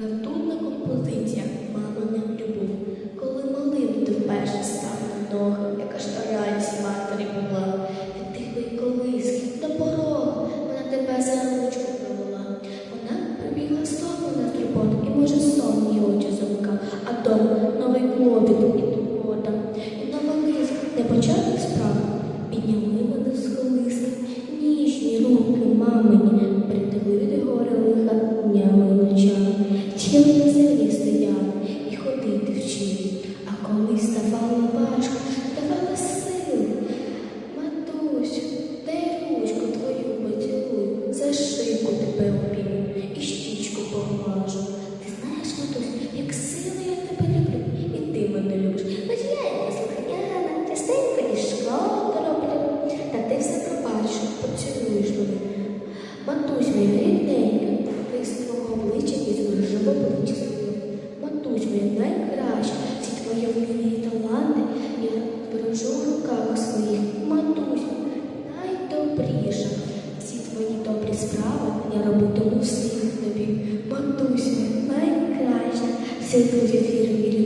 Ратунна композиція мамина любов. Вчили на землі стояли і ходити вчили. А коли ставало важко, давала сили. Матусю, дай ручку твою поцілую, за шийку тебе обійму і щічку поглажу. Ти знаєш, матусь, як сильно я тебе люблю, і ти мене любиш. Хоч я і неслухняна, частенько і шкоду роблю. Та ти все пробачиш, поцілуєш мене. Матусь моя рідненька, ти з твого обличчя живобличчя своє. Матусь моя найкраща, всі твої вміння і таланти я бережу в руках своїх. Матусь, найдобріша. Всі твої добрі справи я робитиму всіх тобі. Матусь найкраща, всі твої віри